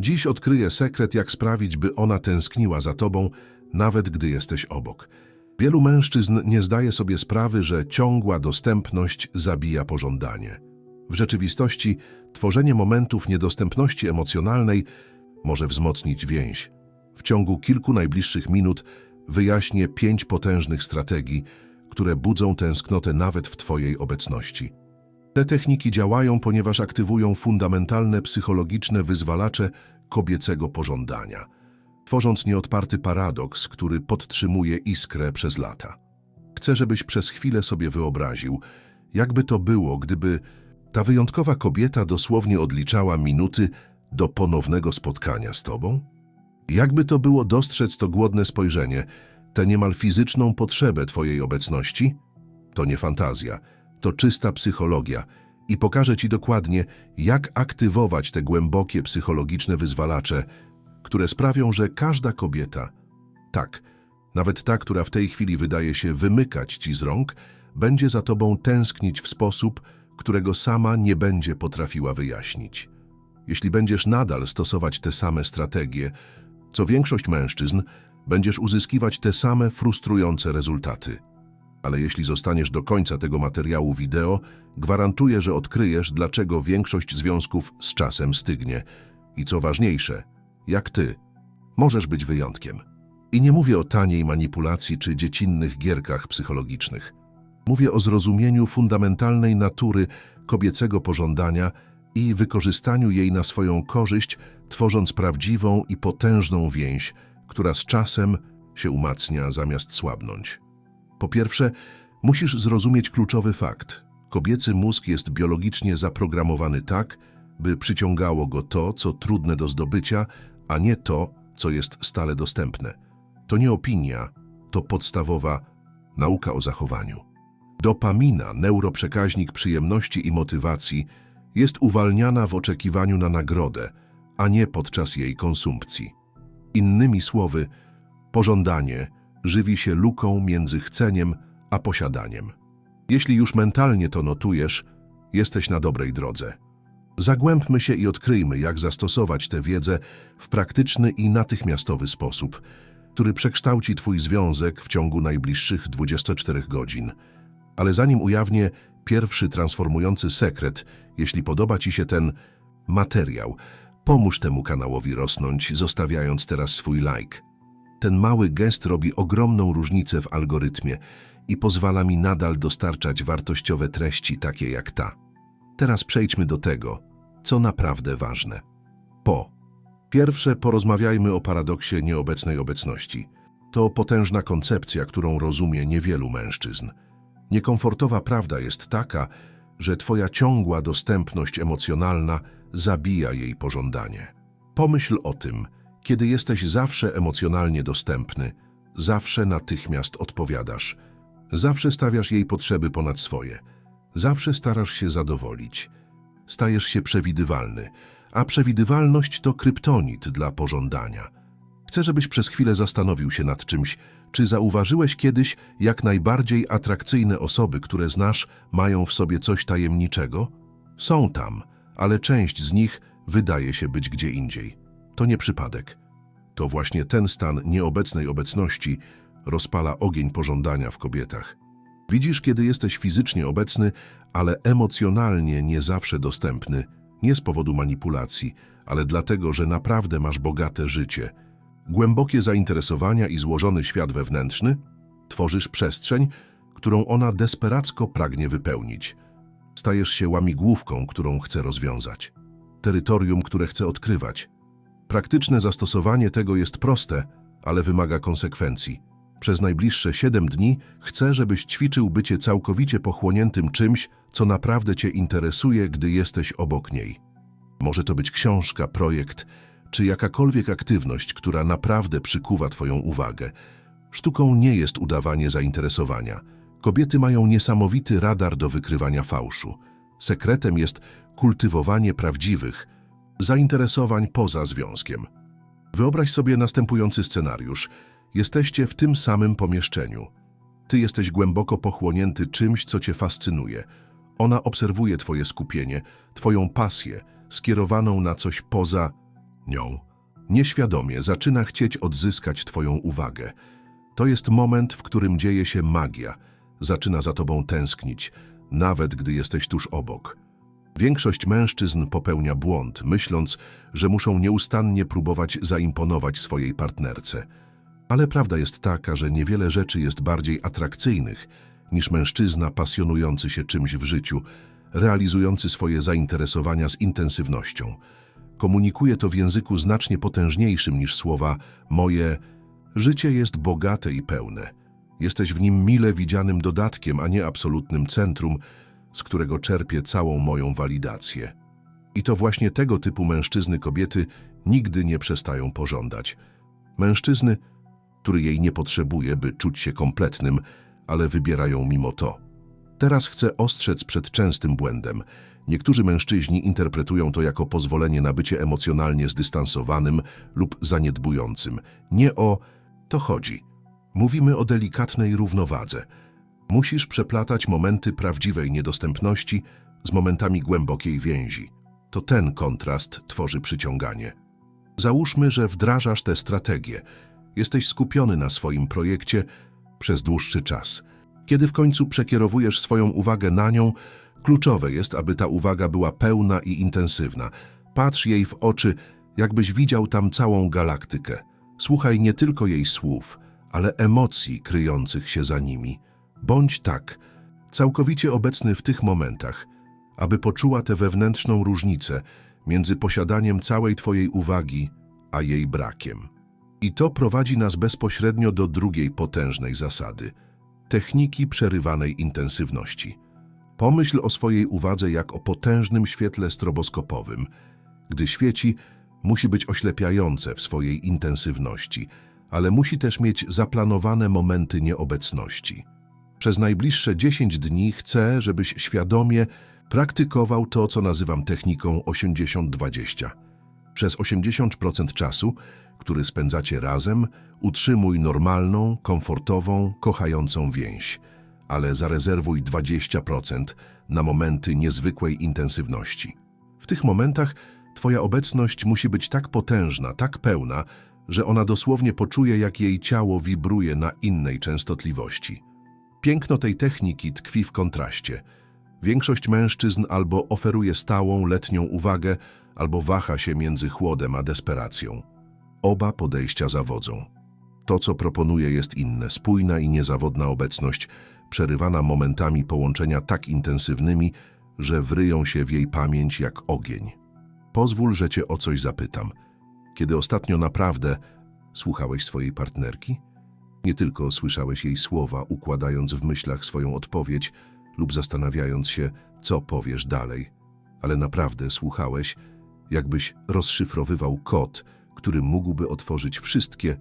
Dziś odkryję sekret, jak sprawić, by ona tęskniła za tobą, nawet gdy jesteś obok. Wielu mężczyzn nie zdaje sobie sprawy, że ciągła dostępność zabija pożądanie. W rzeczywistości tworzenie momentów niedostępności emocjonalnej może wzmocnić więź. W ciągu kilku najbliższych minut wyjaśnię pięć potężnych strategii, które budzą tęsknotę nawet w Twojej obecności. Te techniki działają, ponieważ aktywują fundamentalne psychologiczne wyzwalacze kobiecego pożądania, tworząc nieodparty paradoks, który podtrzymuje iskrę przez lata. Chcę, żebyś przez chwilę sobie wyobraził, jakby to było, gdyby ta wyjątkowa kobieta dosłownie odliczała minuty do ponownego spotkania z tobą? Jakby to było dostrzec to głodne spojrzenie, tę niemal fizyczną potrzebę twojej obecności? To nie fantazja, to czysta psychologia i pokażę ci dokładnie, jak aktywować te głębokie psychologiczne wyzwalacze, które sprawią, że każda kobieta, tak, nawet ta, która w tej chwili wydaje się wymykać ci z rąk, będzie za tobą tęsknić w sposób, którego sama nie będzie potrafiła wyjaśnić. Jeśli będziesz nadal stosować te same strategie, co większość mężczyzn, będziesz uzyskiwać te same frustrujące rezultaty. Ale jeśli zostaniesz do końca tego materiału wideo, gwarantuję, że odkryjesz, dlaczego większość związków z czasem stygnie. I co ważniejsze, jak ty, możesz być wyjątkiem. I nie mówię o taniej manipulacji czy dziecinnych gierkach psychologicznych. Mówię o zrozumieniu fundamentalnej natury kobiecego pożądania i wykorzystaniu jej na swoją korzyść, tworząc prawdziwą i potężną więź, która z czasem się umacnia zamiast słabnąć. Po pierwsze, musisz zrozumieć kluczowy fakt. Kobiecy mózg jest biologicznie zaprogramowany tak, by przyciągało go to, co trudne do zdobycia, a nie to, co jest stale dostępne. To nie opinia, to podstawowa nauka o zachowaniu. Dopamina, neuroprzekaźnik przyjemności i motywacji, jest uwalniana w oczekiwaniu na nagrodę, a nie podczas jej konsumpcji. Innymi słowy, pożądanie żywi się luką między chceniem a posiadaniem. Jeśli już mentalnie to notujesz, jesteś na dobrej drodze. Zagłębmy się i odkryjmy, jak zastosować tę wiedzę w praktyczny i natychmiastowy sposób, który przekształci Twój związek w ciągu najbliższych 24 godzin. Ale zanim ujawnię pierwszy transformujący sekret, jeśli podoba Ci się ten materiał, pomóż temu kanałowi rosnąć, zostawiając teraz swój like. Ten mały gest robi ogromną różnicę w algorytmie i pozwala mi nadal dostarczać wartościowe treści takie jak ta. Teraz przejdźmy do tego, co naprawdę ważne. Po. Pierwsze porozmawiajmy o paradoksie nieobecnej obecności. To potężna koncepcja, którą rozumie niewielu mężczyzn. Niekomfortowa prawda jest taka, że twoja ciągła dostępność emocjonalna zabija jej pożądanie. Pomyśl o tym, kiedy jesteś zawsze emocjonalnie dostępny, zawsze natychmiast odpowiadasz, zawsze stawiasz jej potrzeby ponad swoje, zawsze starasz się zadowolić. Stajesz się przewidywalny, a przewidywalność to kryptonit dla pożądania. Chcę, żebyś przez chwilę zastanowił się nad czymś, czy zauważyłeś kiedyś, jak najbardziej atrakcyjne osoby, które znasz, mają w sobie coś tajemniczego? Są tam, ale część z nich wydaje się być gdzie indziej. To nie przypadek. To właśnie ten stan nieobecnej obecności rozpala ogień pożądania w kobietach. Widzisz, kiedy jesteś fizycznie obecny, ale emocjonalnie nie zawsze dostępny, nie z powodu manipulacji, ale dlatego, że naprawdę masz bogate życie. Głębokie zainteresowania i złożony świat wewnętrzny tworzysz przestrzeń, którą ona desperacko pragnie wypełnić. Stajesz się łamigłówką, którą chce rozwiązać. Terytorium, które chce odkrywać. Praktyczne zastosowanie tego jest proste, ale wymaga konsekwencji. Przez najbliższe 7 dni chcę, żebyś ćwiczył bycie całkowicie pochłoniętym czymś, co naprawdę Cię interesuje, gdy jesteś obok niej. Może to być książka, projekt, czy jakakolwiek aktywność, która naprawdę przykuwa Twoją uwagę. Sztuką nie jest udawanie zainteresowania. Kobiety mają niesamowity radar do wykrywania fałszu. Sekretem jest kultywowanie prawdziwych zainteresowań poza związkiem. Wyobraź sobie następujący scenariusz. Jesteście w tym samym pomieszczeniu. Ty jesteś głęboko pochłonięty czymś, co cię fascynuje. Ona obserwuje twoje skupienie, twoją pasję, skierowaną na coś poza nią. Nieświadomie zaczyna chcieć odzyskać twoją uwagę. To jest moment, w którym dzieje się magia. Zaczyna za tobą tęsknić, nawet gdy jesteś tuż obok. Większość mężczyzn popełnia błąd, myśląc, że muszą nieustannie próbować zaimponować swojej partnerce. Ale prawda jest taka, że niewiele rzeczy jest bardziej atrakcyjnych niż mężczyzna pasjonujący się czymś w życiu, realizujący swoje zainteresowania z intensywnością. Komunikuje to w języku znacznie potężniejszym niż słowa moje życie jest bogate i pełne. Jesteś w nim mile widzianym dodatkiem, a nie absolutnym centrum, z którego czerpię całą moją walidację. I to właśnie tego typu mężczyzny kobiety nigdy nie przestają pożądać. Mężczyzny, który jej nie potrzebuje, by czuć się kompletnym, ale wybierają mimo to. Teraz chcę ostrzec przed częstym błędem. Niektórzy mężczyźni interpretują to jako pozwolenie na bycie emocjonalnie zdystansowanym lub zaniedbującym. Nie o to chodzi. Mówimy o delikatnej równowadze. Musisz przeplatać momenty prawdziwej niedostępności z momentami głębokiej więzi. To ten kontrast tworzy przyciąganie. Załóżmy, że wdrażasz tę strategię. Jesteś skupiony na swoim projekcie przez dłuższy czas. Kiedy w końcu przekierowujesz swoją uwagę na nią, kluczowe jest, aby ta uwaga była pełna i intensywna. Patrz jej w oczy, jakbyś widział tam całą galaktykę. Słuchaj nie tylko jej słów, ale emocji kryjących się za nimi. Bądź tak, całkowicie obecny w tych momentach, aby poczuła tę wewnętrzną różnicę między posiadaniem całej Twojej uwagi, a jej brakiem. I to prowadzi nas bezpośrednio do drugiej potężnej zasady techniki przerywanej intensywności. Pomyśl o swojej uwadze jak o potężnym świetle stroboskopowym. Gdy świeci, musi być oślepiające w swojej intensywności, ale musi też mieć zaplanowane momenty nieobecności. Przez najbliższe 10 dni chcę, żebyś świadomie praktykował to, co nazywam techniką 80-20. Przez 80% czasu, który spędzacie razem, utrzymuj normalną, komfortową, kochającą więź, ale zarezerwuj 20% na momenty niezwykłej intensywności. W tych momentach Twoja obecność musi być tak potężna, tak pełna, że ona dosłownie poczuje, jak jej ciało wibruje na innej częstotliwości. Piękno tej techniki tkwi w kontraście. Większość mężczyzn albo oferuje stałą, letnią uwagę, albo waha się między chłodem a desperacją. Oba podejścia zawodzą. To, co proponuje, jest inne, spójna i niezawodna obecność, przerywana momentami połączenia tak intensywnymi, że wryją się w jej pamięć jak ogień. Pozwól, że cię o coś zapytam. Kiedy ostatnio naprawdę słuchałeś swojej partnerki? Nie tylko słyszałeś jej słowa, układając w myślach swoją odpowiedź lub zastanawiając się, co powiesz dalej, ale naprawdę słuchałeś, jakbyś rozszyfrowywał kod, który mógłby otworzyć wszystkie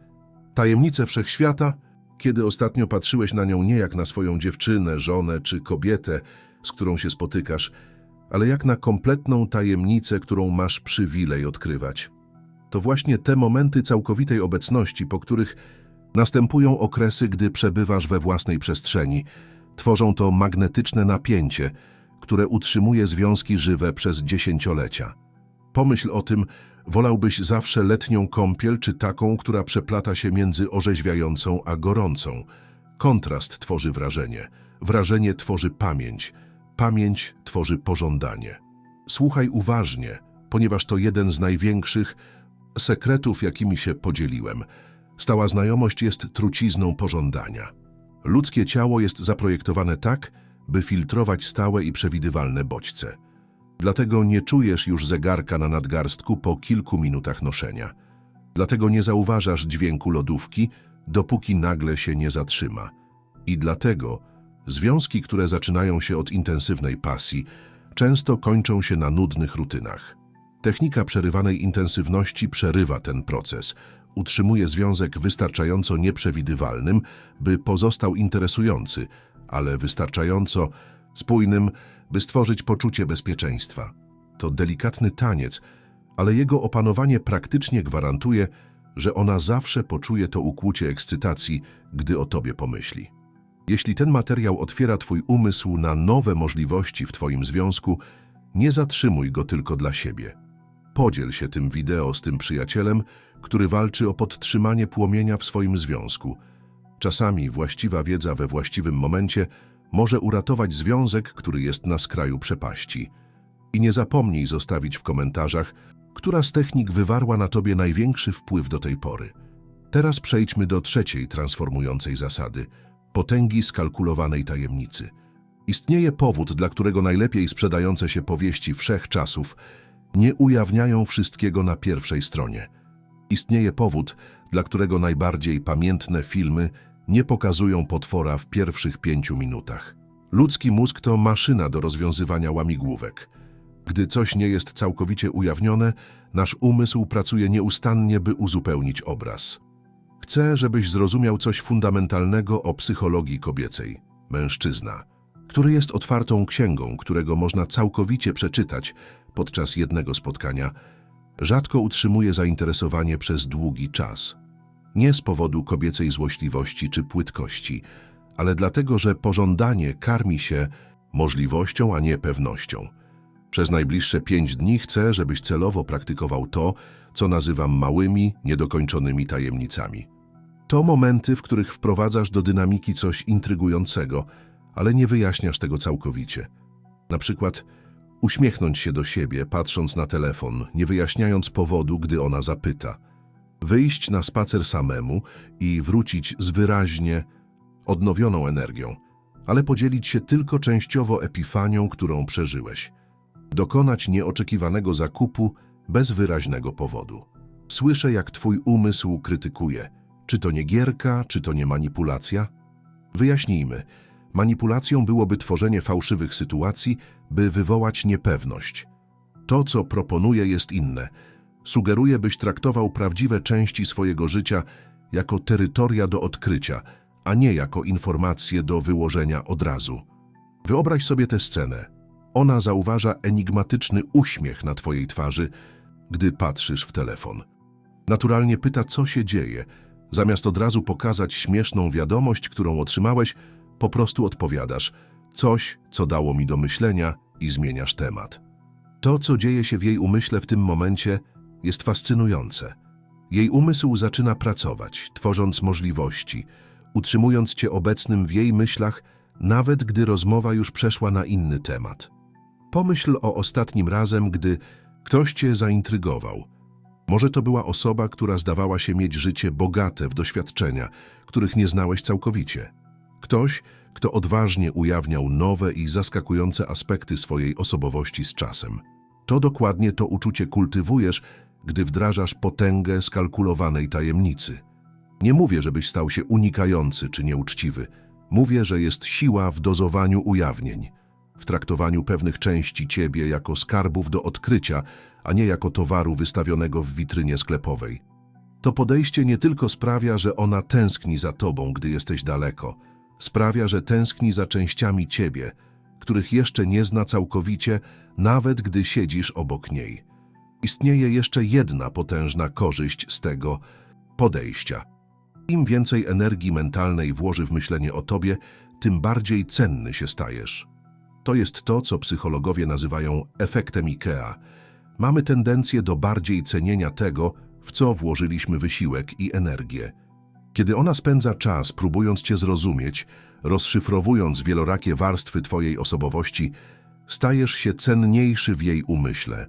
tajemnice wszechświata, kiedy ostatnio patrzyłeś na nią nie jak na swoją dziewczynę, żonę czy kobietę, z którą się spotykasz, ale jak na kompletną tajemnicę, którą masz przywilej odkrywać. To właśnie te momenty całkowitej obecności, po których następują okresy, gdy przebywasz we własnej przestrzeni, tworzą to magnetyczne napięcie, które utrzymuje związki żywe przez dziesięciolecia. Pomyśl o tym, wolałbyś zawsze letnią kąpiel czy taką, która przeplata się między orzeźwiającą a gorącą. Kontrast tworzy wrażenie, wrażenie tworzy pamięć, pamięć tworzy pożądanie. Słuchaj uważnie, ponieważ to jeden z największych sekretów, jakimi się podzieliłem. Stała znajomość jest trucizną pożądania. Ludzkie ciało jest zaprojektowane tak, by filtrować stałe i przewidywalne bodźce. Dlatego nie czujesz już zegarka na nadgarstku po kilku minutach noszenia. Dlatego nie zauważasz dźwięku lodówki, dopóki nagle się nie zatrzyma. I dlatego związki, które zaczynają się od intensywnej pasji, często kończą się na nudnych rutynach. Technika przerywanej intensywności przerywa ten proces, utrzymuje związek wystarczająco nieprzewidywalnym, by pozostał interesujący, ale wystarczająco spójnym, by stworzyć poczucie bezpieczeństwa. To delikatny taniec, ale jego opanowanie praktycznie gwarantuje, że ona zawsze poczuje to ukłucie ekscytacji, gdy o tobie pomyśli. Jeśli ten materiał otwiera twój umysł na nowe możliwości w twoim związku, nie zatrzymuj go tylko dla siebie. Podziel się tym wideo z tym przyjacielem, który walczy o podtrzymanie płomienia w swoim związku. Czasami właściwa wiedza we właściwym momencie może uratować związek, który jest na skraju przepaści. I nie zapomnij zostawić w komentarzach, która z technik wywarła na tobie największy wpływ do tej pory. Teraz przejdźmy do trzeciej transformującej zasady potęgi skalkulowanej tajemnicy. Istnieje powód, dla którego najlepiej sprzedające się powieści wszechczasów nie ujawniają wszystkiego na pierwszej stronie. Istnieje powód, dla którego najbardziej pamiętne filmy nie pokazują potwora w pierwszych pięciu minutach. Ludzki mózg to maszyna do rozwiązywania łamigłówek. Gdy coś nie jest całkowicie ujawnione, nasz umysł pracuje nieustannie, by uzupełnić obraz. Chcę, żebyś zrozumiał coś fundamentalnego o psychologii kobiecej. Mężczyzna, który jest otwartą księgą, którego można całkowicie przeczytać podczas jednego spotkania, rzadko utrzymuje zainteresowanie przez długi czas. Nie z powodu kobiecej złośliwości czy płytkości, ale dlatego, że pożądanie karmi się możliwością, a nie pewnością. Przez najbliższe pięć dni chcę, żebyś celowo praktykował to, co nazywam małymi, niedokończonymi tajemnicami. To momenty, w których wprowadzasz do dynamiki coś intrygującego, ale nie wyjaśniasz tego całkowicie. Na przykład uśmiechnąć się do siebie, patrząc na telefon, nie wyjaśniając powodu, gdy ona zapyta. Wyjść na spacer samemu i wrócić z wyraźnie odnowioną energią, ale podzielić się tylko częściowo epifanią, którą przeżyłeś. Dokonać nieoczekiwanego zakupu bez wyraźnego powodu. Słyszę, jak twój umysł krytykuje. Czy to nie gierka, czy to nie manipulacja? Wyjaśnijmy. Manipulacją byłoby tworzenie fałszywych sytuacji, by wywołać niepewność. To, co proponuję, jest inne. Sugeruję, byś traktował prawdziwe części swojego życia jako terytoria do odkrycia, a nie jako informacje do wyłożenia od razu. Wyobraź sobie tę scenę. Ona zauważa enigmatyczny uśmiech na twojej twarzy, gdy patrzysz w telefon. Naturalnie pyta, co się dzieje. Zamiast od razu pokazać śmieszną wiadomość, którą otrzymałeś, po prostu odpowiadasz coś, co dało mi do myślenia i zmieniasz temat. To, co dzieje się w jej umyśle w tym momencie, jest fascynujące. Jej umysł zaczyna pracować, tworząc możliwości, utrzymując cię obecnym w jej myślach, nawet gdy rozmowa już przeszła na inny temat. Pomyśl o ostatnim razem, gdy ktoś cię zaintrygował. Może to była osoba, która zdawała się mieć życie bogate w doświadczenia, których nie znałeś całkowicie. Ktoś, kto odważnie ujawniał nowe i zaskakujące aspekty swojej osobowości z czasem. To dokładnie to uczucie kultywujesz, gdy wdrażasz potęgę skalkulowanej tajemnicy. Nie mówię, żebyś stał się unikający czy nieuczciwy. Mówię, że jest siła w dozowaniu ujawnień, w traktowaniu pewnych części ciebie jako skarbów do odkrycia, a nie jako towaru wystawionego w witrynie sklepowej. To podejście nie tylko sprawia, że ona tęskni za tobą, gdy jesteś daleko, sprawia, że tęskni za częściami ciebie, których jeszcze nie zna całkowicie, nawet gdy siedzisz obok niej. Istnieje jeszcze jedna potężna korzyść z tego podejścia. Im więcej energii mentalnej włoży w myślenie o tobie, tym bardziej cenny się stajesz. To jest to, co psychologowie nazywają efektem IKEA. Mamy tendencję do bardziej cenienia tego, w co włożyliśmy wysiłek i energię. Kiedy ona spędza czas, próbując cię zrozumieć, rozszyfrowując wielorakie warstwy twojej osobowości, stajesz się cenniejszy w jej umyśle.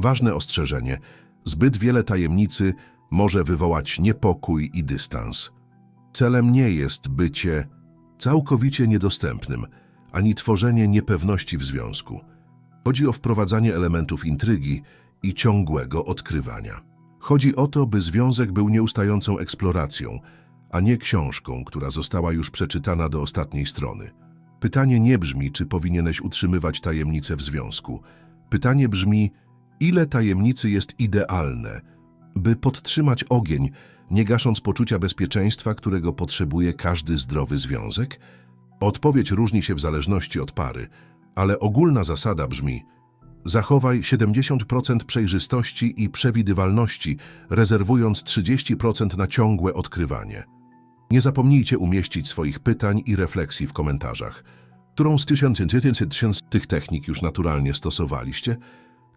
Ważne ostrzeżenie: zbyt wiele tajemnicy może wywołać niepokój i dystans. Celem nie jest bycie całkowicie niedostępnym, ani tworzenie niepewności w związku. Chodzi o wprowadzanie elementów intrygi i ciągłego odkrywania. Chodzi o to, by związek był nieustającą eksploracją, a nie książką, która została już przeczytana do ostatniej strony. Pytanie nie brzmi, czy powinieneś utrzymywać tajemnicę w związku. Pytanie brzmi, ile tajemnicy jest idealne, by podtrzymać ogień, nie gasząc poczucia bezpieczeństwa, którego potrzebuje każdy zdrowy związek? Odpowiedź różni się w zależności od pary, ale ogólna zasada brzmi Zachowaj 70% przejrzystości i przewidywalności, rezerwując 30% na ciągłe odkrywanie. Nie zapomnijcie umieścić swoich pytań i refleksji w komentarzach. Którą z tysięcy, tysięcy, tysięcy tych technik już naturalnie stosowaliście?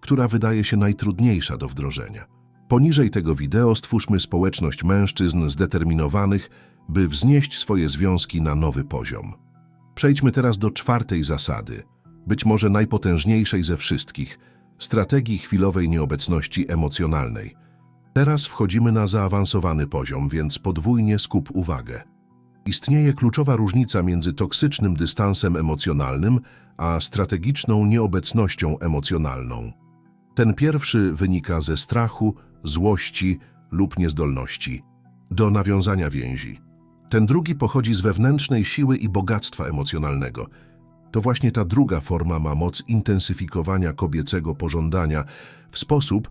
która wydaje się najtrudniejsza do wdrożenia. Poniżej tego wideo stwórzmy społeczność mężczyzn zdeterminowanych, by wznieść swoje związki na nowy poziom. Przejdźmy teraz do czwartej zasady, być może najpotężniejszej ze wszystkich, strategii chwilowej nieobecności emocjonalnej. Teraz wchodzimy na zaawansowany poziom, więc podwójnie skup uwagę. Istnieje kluczowa różnica między toksycznym dystansem emocjonalnym a strategiczną nieobecnością emocjonalną. Ten pierwszy wynika ze strachu, złości lub niezdolności do nawiązania więzi. Ten drugi pochodzi z wewnętrznej siły i bogactwa emocjonalnego. To właśnie ta druga forma ma moc intensyfikowania kobiecego pożądania w sposób,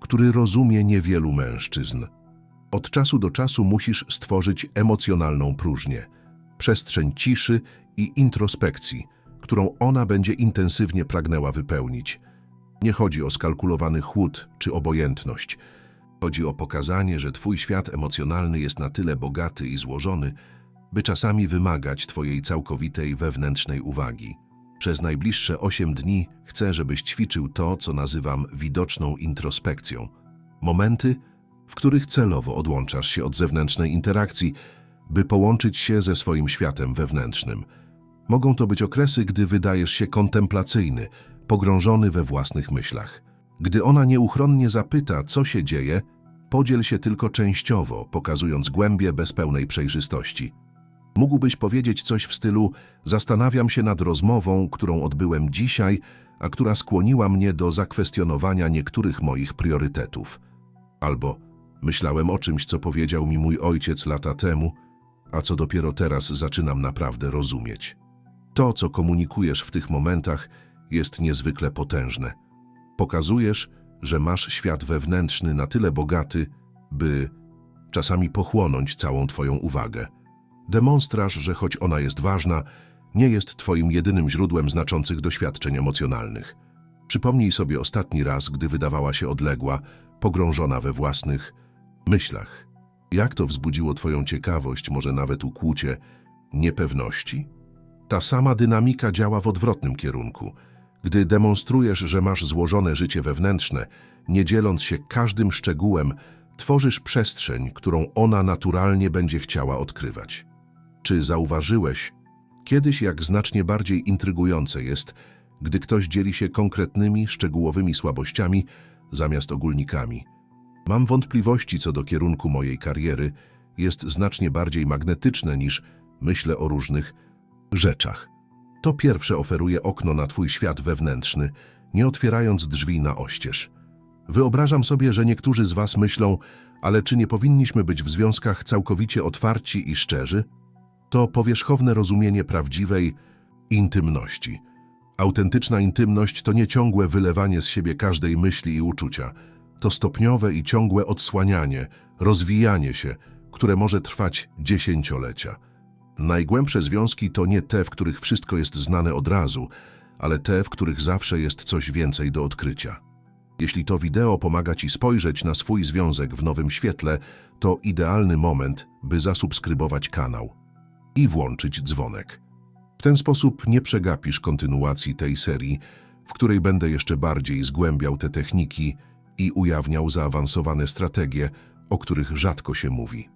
który rozumie niewielu mężczyzn. Od czasu do czasu musisz stworzyć emocjonalną próżnię, przestrzeń ciszy i introspekcji, którą ona będzie intensywnie pragnęła wypełnić. Nie chodzi o skalkulowany chłód czy obojętność. Chodzi o pokazanie, że twój świat emocjonalny jest na tyle bogaty i złożony, by czasami wymagać twojej całkowitej wewnętrznej uwagi. Przez najbliższe 8 dni chcę, żebyś ćwiczył to, co nazywam widoczną introspekcją. Momenty, w których celowo odłączasz się od zewnętrznej interakcji, by połączyć się ze swoim światem wewnętrznym. Mogą to być okresy, gdy wydajesz się kontemplacyjny, pogrążony we własnych myślach. Gdy ona nieuchronnie zapyta, co się dzieje, podziel się tylko częściowo, pokazując głębie bez pełnej przejrzystości. Mógłbyś powiedzieć coś w stylu: Zastanawiam się nad rozmową, którą odbyłem dzisiaj, a która skłoniła mnie do zakwestionowania niektórych moich priorytetów. Albo myślałem o czymś, co powiedział mi mój ojciec lata temu, a co dopiero teraz zaczynam naprawdę rozumieć. To, co komunikujesz w tych momentach, jest niezwykle potężne. Pokazujesz, że masz świat wewnętrzny na tyle bogaty, by czasami pochłonąć całą Twoją uwagę. Demonstraż, że choć ona jest ważna, nie jest Twoim jedynym źródłem znaczących doświadczeń emocjonalnych. Przypomnij sobie ostatni raz, gdy wydawała się odległa, pogrążona we własnych myślach. Jak to wzbudziło Twoją ciekawość, może nawet ukłucie niepewności? Ta sama dynamika działa w odwrotnym kierunku. Gdy demonstrujesz, że masz złożone życie wewnętrzne, nie dzieląc się każdym szczegółem, tworzysz przestrzeń, którą ona naturalnie będzie chciała odkrywać. Czy zauważyłeś kiedyś, jak znacznie bardziej intrygujące jest, gdy ktoś dzieli się konkretnymi, szczegółowymi słabościami zamiast ogólnikami? Mam wątpliwości co do kierunku mojej kariery, jest znacznie bardziej magnetyczne niż myślę o różnych rzeczach. To pierwsze oferuje okno na twój świat wewnętrzny, nie otwierając drzwi na oścież. Wyobrażam sobie, że niektórzy z was myślą, ale czy nie powinniśmy być w związkach całkowicie otwarci i szczerzy? To powierzchowne rozumienie prawdziwej intymności. Autentyczna intymność to nie ciągłe wylewanie z siebie każdej myśli i uczucia. To stopniowe i ciągłe odsłanianie, rozwijanie się, które może trwać dziesięciolecia. Najgłębsze związki to nie te, w których wszystko jest znane od razu, ale te, w których zawsze jest coś więcej do odkrycia. Jeśli to wideo pomaga Ci spojrzeć na swój związek w nowym świetle, to idealny moment, by zasubskrybować kanał i włączyć dzwonek. W ten sposób nie przegapisz kontynuacji tej serii, w której będę jeszcze bardziej zgłębiał te techniki i ujawniał zaawansowane strategie, o których rzadko się mówi.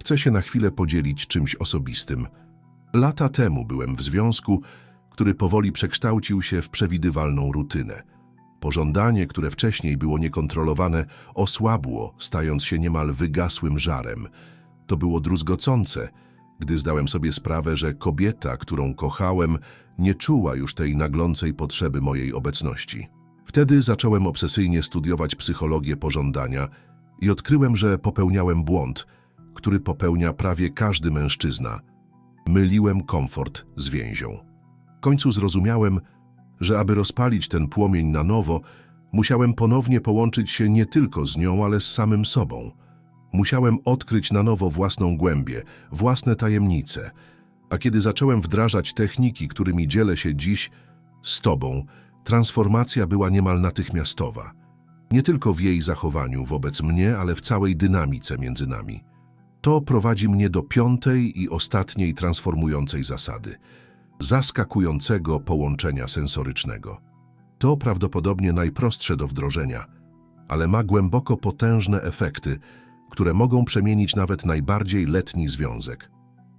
Chcę się na chwilę podzielić czymś osobistym. Lata temu byłem w związku, który powoli przekształcił się w przewidywalną rutynę. Pożądanie, które wcześniej było niekontrolowane, osłabło, stając się niemal wygasłym żarem. To było druzgocące, gdy zdałem sobie sprawę, że kobieta, którą kochałem, nie czuła już tej naglącej potrzeby mojej obecności. Wtedy zacząłem obsesyjnie studiować psychologię pożądania i odkryłem, że popełniałem błąd, który popełnia prawie każdy mężczyzna. Myliłem komfort z więzią. W końcu zrozumiałem, że aby rozpalić ten płomień na nowo, musiałem ponownie połączyć się nie tylko z nią, ale z samym sobą. Musiałem odkryć na nowo własną głębię, własne tajemnice. A kiedy zacząłem wdrażać techniki, którymi dzielę się dziś z Tobą, transformacja była niemal natychmiastowa. Nie tylko w jej zachowaniu wobec mnie, ale w całej dynamice między nami. To prowadzi mnie do piątej i ostatniej transformującej zasady – zaskakującego połączenia sensorycznego. To prawdopodobnie najprostsze do wdrożenia, ale ma głęboko potężne efekty, które mogą przemienić nawet najbardziej letni związek.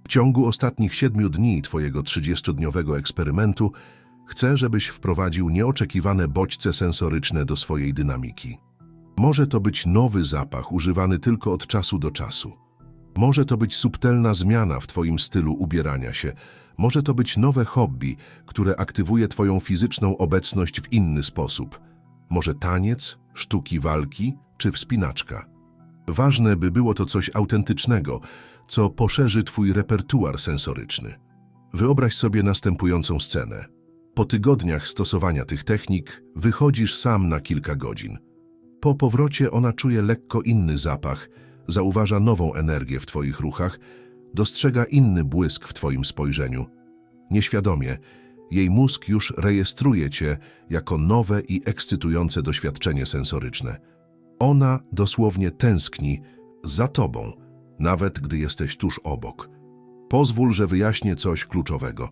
W ciągu ostatnich siedmiu dni Twojego 30-dniowego eksperymentu chcę, żebyś wprowadził nieoczekiwane bodźce sensoryczne do swojej dynamiki. Może to być nowy zapach używany tylko od czasu do czasu. Może to być subtelna zmiana w Twoim stylu ubierania się. Może to być nowe hobby, które aktywuje Twoją fizyczną obecność w inny sposób. Może taniec, sztuki walki czy wspinaczka. Ważne, by było to coś autentycznego, co poszerzy Twój repertuar sensoryczny. Wyobraź sobie następującą scenę. Po tygodniach stosowania tych technik wychodzisz sam na kilka godzin. Po powrocie ona czuje lekko inny zapach, zauważa nową energię w Twoich ruchach, dostrzega inny błysk w Twoim spojrzeniu. Nieświadomie, jej mózg już rejestruje Cię jako nowe i ekscytujące doświadczenie sensoryczne. Ona dosłownie tęskni za Tobą, nawet gdy jesteś tuż obok. Pozwól, że wyjaśnię coś kluczowego.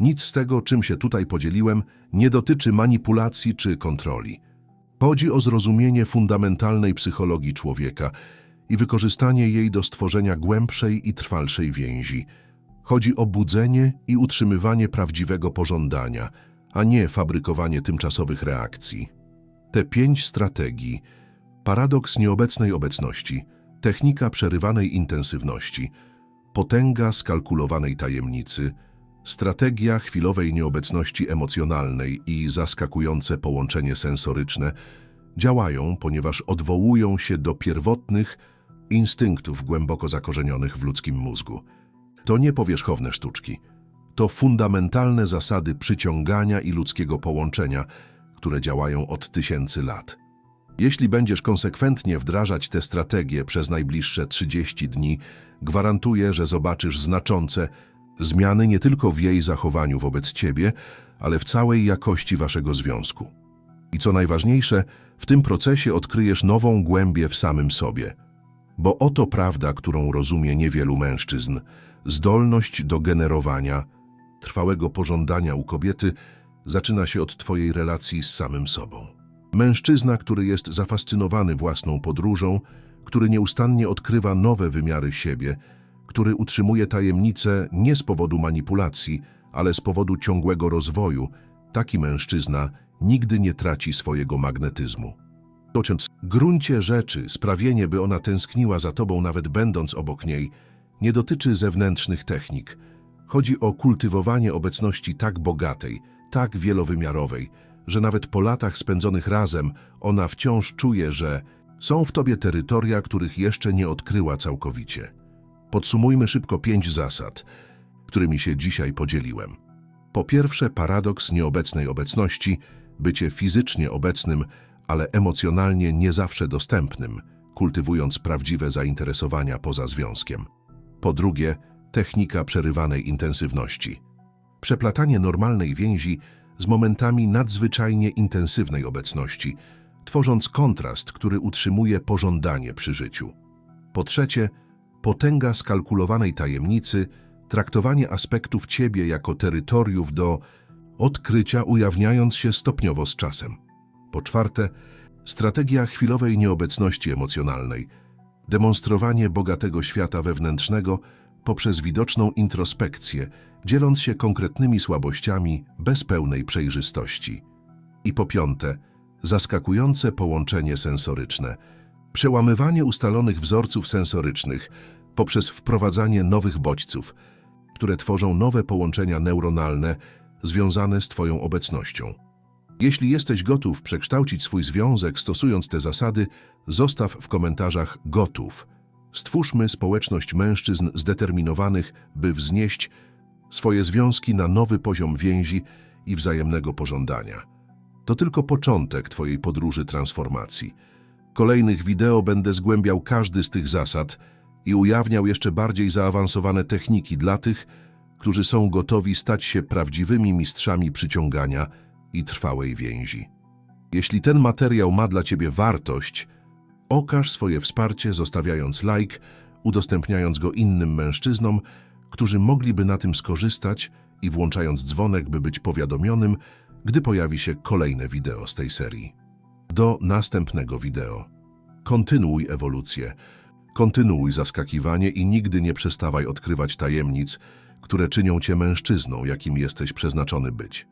Nic z tego, czym się tutaj podzieliłem, nie dotyczy manipulacji czy kontroli. Chodzi o zrozumienie fundamentalnej psychologii człowieka i wykorzystanie jej do stworzenia głębszej i trwalszej więzi. Chodzi o budzenie i utrzymywanie prawdziwego pożądania, a nie fabrykowanie tymczasowych reakcji. Te pięć strategii paradoks nieobecnej obecności, technika przerywanej intensywności, potęga skalkulowanej tajemnicy, strategia chwilowej nieobecności emocjonalnej i zaskakujące połączenie sensoryczne działają, ponieważ odwołują się do pierwotnych instynktów głęboko zakorzenionych w ludzkim mózgu. To nie powierzchowne sztuczki. To fundamentalne zasady przyciągania i ludzkiego połączenia, które działają od tysięcy lat. Jeśli będziesz konsekwentnie wdrażać te strategie przez najbliższe 30 dni, gwarantuję, że zobaczysz znaczące zmiany nie tylko w jej zachowaniu wobec ciebie, ale w całej jakości waszego związku. I co najważniejsze, w tym procesie odkryjesz nową głębię w samym sobie. Bo oto prawda, którą rozumie niewielu mężczyzn. Zdolność do generowania, trwałego pożądania u kobiety zaczyna się od twojej relacji z samym sobą. Mężczyzna, który jest zafascynowany własną podróżą, który nieustannie odkrywa nowe wymiary siebie, który utrzymuje tajemnicę nie z powodu manipulacji, ale z powodu ciągłego rozwoju, taki mężczyzna nigdy nie traci swojego magnetyzmu. Tocząc gruncie rzeczy sprawienie, by ona tęskniła za tobą nawet będąc obok niej, nie dotyczy zewnętrznych technik. Chodzi o kultywowanie obecności tak bogatej, tak wielowymiarowej, że nawet po latach spędzonych razem ona wciąż czuje, że są w tobie terytoria, których jeszcze nie odkryła całkowicie. Podsumujmy szybko pięć zasad, którymi się dzisiaj podzieliłem. Po pierwsze, paradoks nieobecnej obecności, bycie fizycznie obecnym, ale emocjonalnie nie zawsze dostępnym, kultywując prawdziwe zainteresowania poza związkiem. Po drugie, technika przerywanej intensywności. Przeplatanie normalnej więzi z momentami nadzwyczajnie intensywnej obecności, tworząc kontrast, który utrzymuje pożądanie przy życiu. Po trzecie, potęga skalkulowanej tajemnicy, traktowanie aspektów ciebie jako terytoriów do odkrycia, ujawniając się stopniowo z czasem. Po czwarte, strategia chwilowej nieobecności emocjonalnej, demonstrowanie bogatego świata wewnętrznego poprzez widoczną introspekcję, dzieląc się konkretnymi słabościami bez pełnej przejrzystości. I po piąte, zaskakujące połączenie sensoryczne, przełamywanie ustalonych wzorców sensorycznych poprzez wprowadzanie nowych bodźców, które tworzą nowe połączenia neuronalne związane z Twoją obecnością. Jeśli jesteś gotów przekształcić swój związek stosując te zasady, zostaw w komentarzach gotów. Stwórzmy społeczność mężczyzn zdeterminowanych, by wznieść swoje związki na nowy poziom więzi i wzajemnego pożądania. To tylko początek Twojej podróży transformacji. Kolejnych wideo będę zgłębiał każdy z tych zasad i ujawniał jeszcze bardziej zaawansowane techniki dla tych, którzy są gotowi stać się prawdziwymi mistrzami przyciągania i trwałej więzi. Jeśli ten materiał ma dla Ciebie wartość, okaż swoje wsparcie zostawiając like, udostępniając go innym mężczyznom, którzy mogliby na tym skorzystać i włączając dzwonek, by być powiadomionym, gdy pojawi się kolejne wideo z tej serii. Do następnego wideo. Kontynuuj ewolucję, kontynuuj zaskakiwanie i nigdy nie przestawaj odkrywać tajemnic, które czynią cię mężczyzną, jakim jesteś przeznaczony być.